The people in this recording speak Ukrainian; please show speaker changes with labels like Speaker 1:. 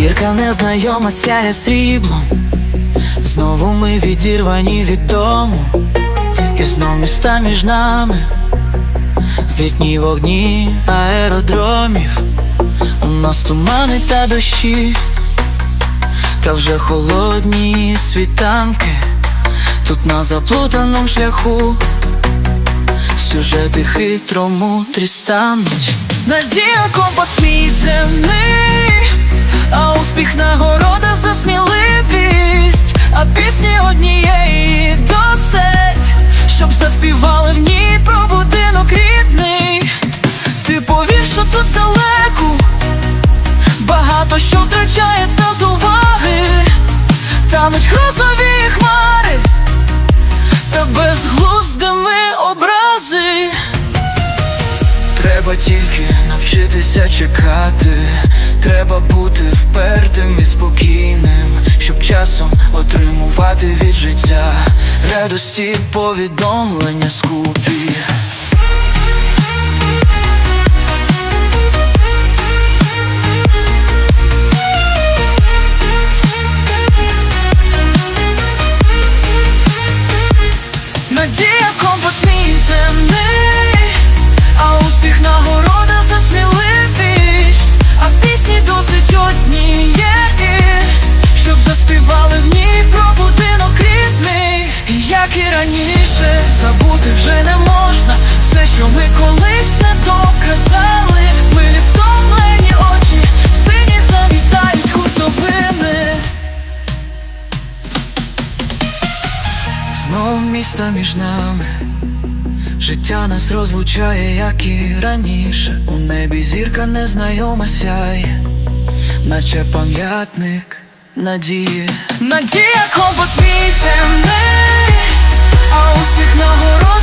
Speaker 1: Зірка незнайома сяє сріблом, знову ми відірвані від дому, і знов міста між нами, злітні вогні аеродромів, у нас тумани та дощі, та вже холодні світанки, тут на заплутаному шляху. Сюжети хитро мудрі стануть Надія компас мій земний А успіх нагорода за сміливість. А пісні однієї досить Щоб заспівали в ній про будинок рідний. Ти повір, що тут здалеку Багато що втрачається з уваги. Тануть грозові хмари та безглуздими образи. Треба тільки навчитися чекати, треба отримувати від життя радості повідомлення скупі. Надія компас мій земний, а успіх Знов міста між нами, життя нас розлучає, як і раніше. У небі зірка незнайома сяє, наче пам'ятник надії. Надія компас мій земний, а успіх нагорода